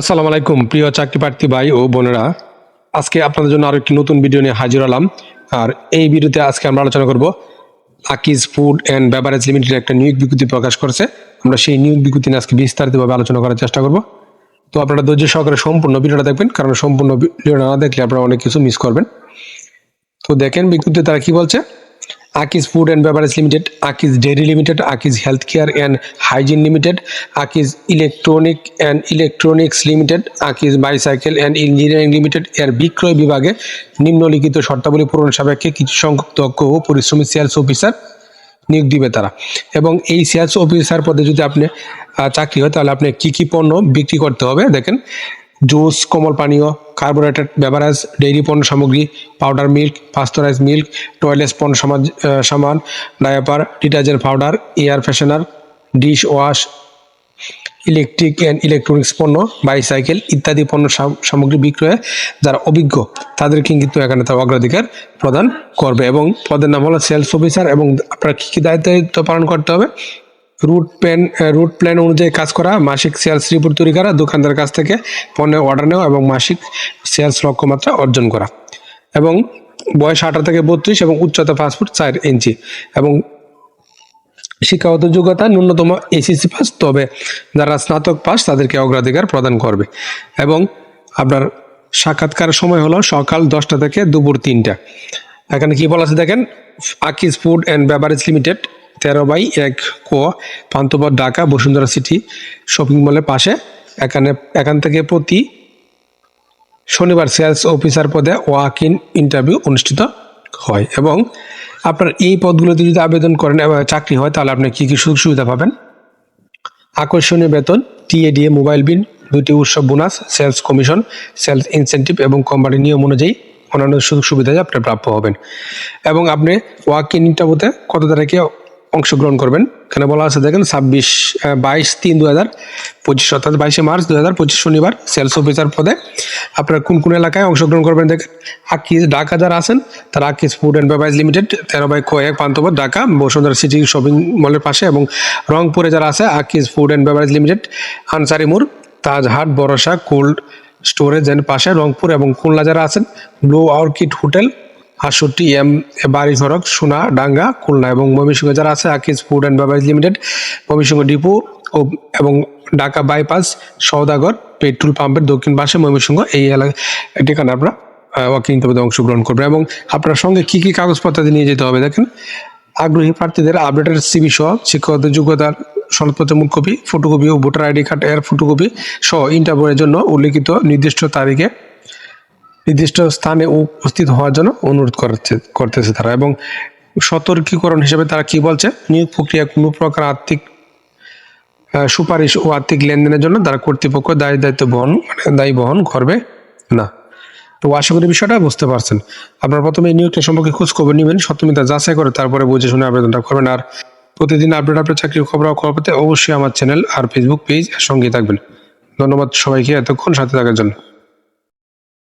আসসালামু আলাইকুম, প্রিয় চাকরি প্রার্থী ভাই ও বোনেরা। আজকে আপনাদের জন্য আরও একটি নতুন ভিডিও নিয়ে হাজির হলাম। আর এই ভিডিওতে আজকে আমরা আলোচনা করব Akij food and beverage limited একটা নিয়োগ বিজ্ঞপ্তি প্রকাশ করেছে। আমরা সেই নিয়োগ বিজ্ঞপ্তি নিয়ে আজকে বিস্তারিতভাবে আলোচনা করার চেষ্টা করব। তো আপনারা ধৈর্য সহকারে সম্পূর্ণ ভিডিওটা দেখবেন, কারণ সম্পূর্ণ ভিডিওটা না দেখলে আপনারা অনেক কিছু মিস করবেন। তো দেখেন বিজ্ঞপ্তি তারা কি বলছে? Akij food and beverage limited Akij dairy limited Akij health care and hygiene limited Akij electronic and electronics limited Akij bicycle and engineering limited এর বিক্রয় বিভাগে নিম্নলিখিত শর্তাবলী পূরণ সাপেক্ষে কিছু সংখ্যক দক্ষ ও পরিশ্রমী সেলস অফিসার নিয়োগ দিবে তারা। এবং এই সেলস অফিসার পদে যদি আপনি চাকরি হয়, তাহলে আপনি কী কী পণ্য বিক্রি করতে হবে? দেখেন, জুস, কোমল পানীয় কার্বোরেটেড বেভারেজ ডেইরি পণ্য সামগ্রী powder milk pasteurize milk toilet পণ্য সামাজ- সামান diaper detergent powder air freshener dish wash electric and electronics পণ্য বাইসাইকেল ইত্যাদি পণ্য সাম- সামগ্রী বিক্রয়ে যারা অভিজ্ঞ, তাদেরকে কিন্তু এখানে তার অগ্রাধিকার প্রদান করবে এবং পদের নাম হলো সেলস অফিসার এবং আপনার কী কী দায়িত্ব পালন করতে হবে? রুট প্ল্যান রুট প্ল্যান অনুযায়ী কাজ করা, মাসিক সেলস রিপোর্ট তৈরি করা, দোকানদার কাছ থেকে পণ্যের অর্ডার নেওয়া এবং মাসিক সেলস লক্ষ্যমাত্রা অর্জন করা। এবং বয়স আঠারো থেকে বত্রিশ এবং উচ্চতা পাঁচ ফুট চার ইঞ্চি। এবং শিক্ষাগত যোগ্যতা ন্যূনতম এসএসসি পাস তবে যারা স্নাতক পাস তাদেরকে অগ্রাধিকার প্রদান করবে। এবং আপনার সাক্ষাৎকার সময় হলো সকাল দশটা থেকে দুপুর তিনটা। এখানে কি বলা আছে দেখেন? Akij food and beverage limited তেরো বাই এক কো পান্তপথ ঢাকা, বসুন্ধরা সিটি শপিং মলের পাশে। এখানে, এখান থেকে প্রতি শনিবার সেলস অফিসার পদে ওয়াক ইন ইন্টারভিউ অনুষ্ঠিত হয় এবং আপনার এই পদগুলোতে যদি আবেদন করেন চাকরি হয়, তাহলে আপনি কী কী সুযোগ সুবিধা পাবেন? আকর্ষণীয় বেতন, টিএডিএ, মোবাইল বিল, দুটি উৎসব bonus, sales commission, sales incentive এবং কোম্পানির নিয়ম অনুযায়ী অন্যান্য সুযোগ সুবিধা আপনি প্রাপ্য হবেন। এবং আপনি ওয়াক ইন ইন্টারভিউতে কত তারিখে অংশগ্রহণ করবেন। এখানে বলা আছে, দেখেন, ছাব্বিশ বাইশ তিন দু হাজার পঁচিশ, অর্থাৎ বাইশে মার্চ দু হাজার পঁচিশ শনিবার সেলস অফিসার পদে আপনারা কোন কোন এলাকায় অংশগ্রহণ করবেন দেখেন। আকিজ ঢাকা যারা আছেন, তারা Akij food and beverage limited, তেরো বাই কয়েক পান্তপথ ঢাকা, বসুন্ধরা সিটি শপিং মলের পাশে এবং রংপুরে যারা আছে, Akij food and beverage limited, Ansari মোড়, তাজহাট বরসা কোল্ড স্টোরেজ অ্যান্ড পাশে রংপুর এবং খুলনা যারা আছেন, ব্লু অর্কিড হোটেল আটষট্টি এম বাড়ি সড়ক সোনা, ডাঙ্গা, খুলনা এবং ময়মনসিংহ। যারা আছে, Akij food and beverage limited, Mymensingh depot ও এবং ঢাকা বাইপাস সৌদাগর পেট্রোল পাম্পের দক্ষিণ পাশে ময়মনসিংহ। এই এলাকা ঠিকানা আপনারা ওয়াকিং তবে অংশগ্রহণ করবেন এবং আপনার সঙ্গে কি কি কাগজপত্র নিয়ে যেতে হবে দেখেন। আগ্রহী প্রার্থীদের আপডেটের সিবি সহ, শিক্ষকদের যোগ্যতার সনদপত্রের মূল কপি ফটোকপি ও ভোটার আইডি কার্ড এর ফটোকপি সহ ইন্টারভিউয়ের জন্য উল্লিখিত নির্দিষ্ট তারিখে নির্দিষ্ট স্থানে উপস্থিত হওয়ার জন্য অনুরোধ করছে, করতেছে তারা। এবং সতর্কীকরণ হিসেবে তারা কি বলছে? নিয়োগ প্রক্রিয়া কোনো প্রকার আর্থিক সুপারিশ ও আর্থিক লেনদেনের জন্য তারা কর্তৃপক্ষ দায়ী দায়িত্ব বহন মানে দায়ী বহন করবে না। তো আশা করি বিষয়টা বুঝতে পারছেন। আপনারা প্রথমে নিয়োগটা সম্পর্কে খোঁজ খবর নেবেন সত্যমিতা যাচাই করে তারপরে বুঝে শুনে আবেদনটা করবেন। আর প্রতিদিন আপডেট আপডেট চাকরির খবর খবর পেতে অবশ্যই আমার চ্যানেল আর ফেসবুক পেজ সঙ্গে থাকবেন। ধন্যবাদ সবাইকে এতক্ষণ সাথে থাকার জন্য।